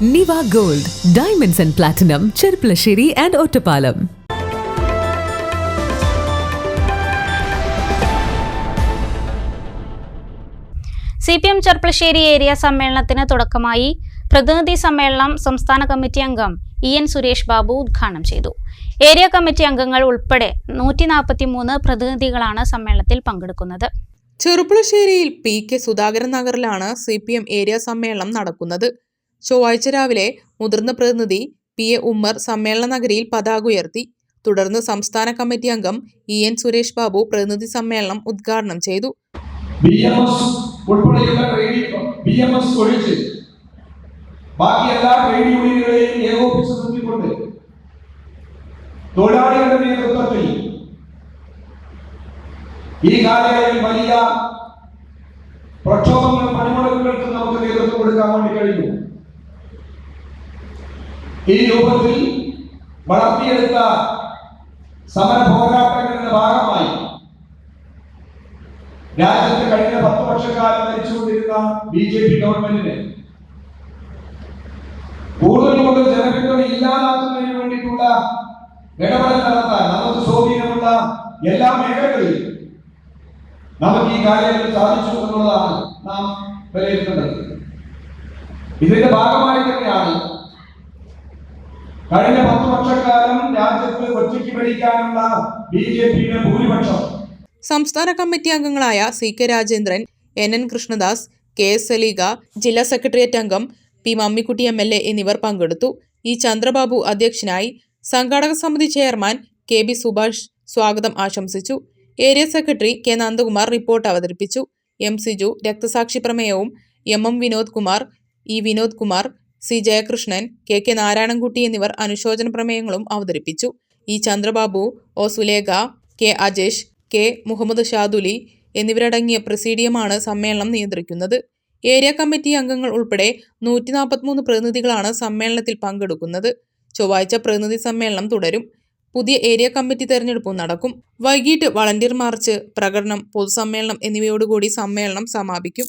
Niva gold diamonds and platinum Cherpulassery and Ottapalam C P M Cherpulassery area സമ്മേളനത്തിന് തുടക്കമായി പ്രതിനിധി സമ്മേളനം സംസ്ഥാന കമ്മിറ്റി അംഗം ഇ എൻ സുരേഷ് ബാബു ഉദ്ഘാടനം ചെയ്തു ഏരിയ കമ്മിറ്റി അംഗങ്ങൾ ഉൾപ്പെടെ നൂറ്റി നാൽപ്പത്തി മൂന്ന് പ്രതിനിധികളാണ് സമ്മേളനത്തിൽ പങ്കെടുക്കുന്നത്. ചെറുപ്പുളശ്ശേരിയിൽ പി കെ സുധാകരൻ നഗറിലാണ് സി പി എം ഏരിയ സമ്മേളനം നടക്കുന്നത് ചൊവ്വാഴ്ച രാവിലെ മുതിർന്ന പ്രതിനിധി പി എ ഉമ്മർ സമ്മേളന നഗരിയിൽ പതാക ഉയർത്തി. തുടർന്ന് സംസ്ഥാന കമ്മിറ്റി അംഗം ഇ എൻ സുരേഷ് ബാബു പ്രതിനിധി സമ്മേളനം ഉദ്ഘാടനം ചെയ്തു. ബാക്കി എല്ലാ ട്രേഡ് യൂണിയനുകളെയും ഏകോപിച്ച് നിർത്തിക്കൊണ്ട് തൊഴിലാളികളുടെ നേതൃത്വത്തിൽ ഈ കാലയളവിൽ വലിയ പ്രക്ഷോഭങ്ങൾ പണിമുടക്കുകൾക്ക് നമുക്ക് നേതൃത്വം കൊടുക്കാൻ വേണ്ടി കഴിഞ്ഞു. ഈ രൂപത്തിൽ വളർത്തിയെടുത്ത സമര പോരാട്ടങ്ങളുടെ ഭാഗമായി രാജ്യത്ത് കഴിഞ്ഞ പത്ത് വർഷക്കാലം ഭരിച്ചുകൊണ്ടിരുന്ന ബി ജെ പി ഗവൺമെന്റിന് കൂടുതൽ കൂടുതൽ ജനപിന്തുണ ഇല്ലാതാക്കുന്നതിന് വേണ്ടിയിട്ടുള്ള ഇടപെടൽ നടത്താൻ നമുക്ക് സ്വാധീനമുള്ള എല്ലാ മേഖലകളിലും നമുക്ക് ഈ കാര്യങ്ങൾ സാധിച്ചു എന്നുള്ളതാണ് നാം വിലയിരുത്തേണ്ടത്. ഇതിന്റെ ഭാഗമായി തന്നെയാണ് കഴിഞ്ഞ പത്ത് വർഷക്കാലം രാജ്യത്ത് ഒറ്റയ്ക്ക് ഭരിക്കാനുള്ള ബി ജെ പിയുടെ ഭൂരിപക്ഷം. സംസ്ഥാന കമ്മിറ്റി അംഗങ്ങളായ C K Rajendran N N Krishnadas K S Saleega ജില്ലാ സെക്രട്ടേറിയറ്റ് അംഗം P Mammikutty M L A എന്നിവർ പങ്കെടുത്തു. ഇ ചന്ദ്രബാബു അധ്യക്ഷനായി സംഘാടക സമിതി ചെയർമാൻ കെ ബി സുഭാഷ് സ്വാഗതം ആശംസിച്ചു. Area secretary K Nandakumar report അവതരിപ്പിച്ചു. എം സിജു രക്തസാക്ഷി പ്രമേയവും M M Vinod Kumar E Vinod Kumar C Jayakrishnan K K Narayanankutty എന്നിവർ അനുശോചന പ്രമേയങ്ങളും അവതരിപ്പിച്ചു. E Chandrababu O Sulekha K Ajesh K Muhammad Shaduli എന്നിവരടങ്ങിയ പ്രസീഡിയമാണ് സമ്മേളനം നിയന്ത്രിക്കുന്നത്. ഏരിയ കമ്മിറ്റി അംഗങ്ങൾ ഉൾപ്പെടെ നൂറ്റി നാൽപ്പത്തിമൂന്ന് പ്രതിനിധികളാണ് സമ്മേളനത്തിൽ പങ്കെടുക്കുന്നത്. ചൊവ്വാഴ്ച പ്രതിനിധി സമ്മേളനം തുടരും. പുതിയ ഏരിയ കമ്മിറ്റി തെരഞ്ഞെടുപ്പും നടക്കും. വൈകിട്ട് വളണ്ടിയർ മാർച്ച് പ്രകടനം പൊതുസമ്മേളനം എന്നിവയോടുകൂടി സമ്മേളനം സമാപിക്കും.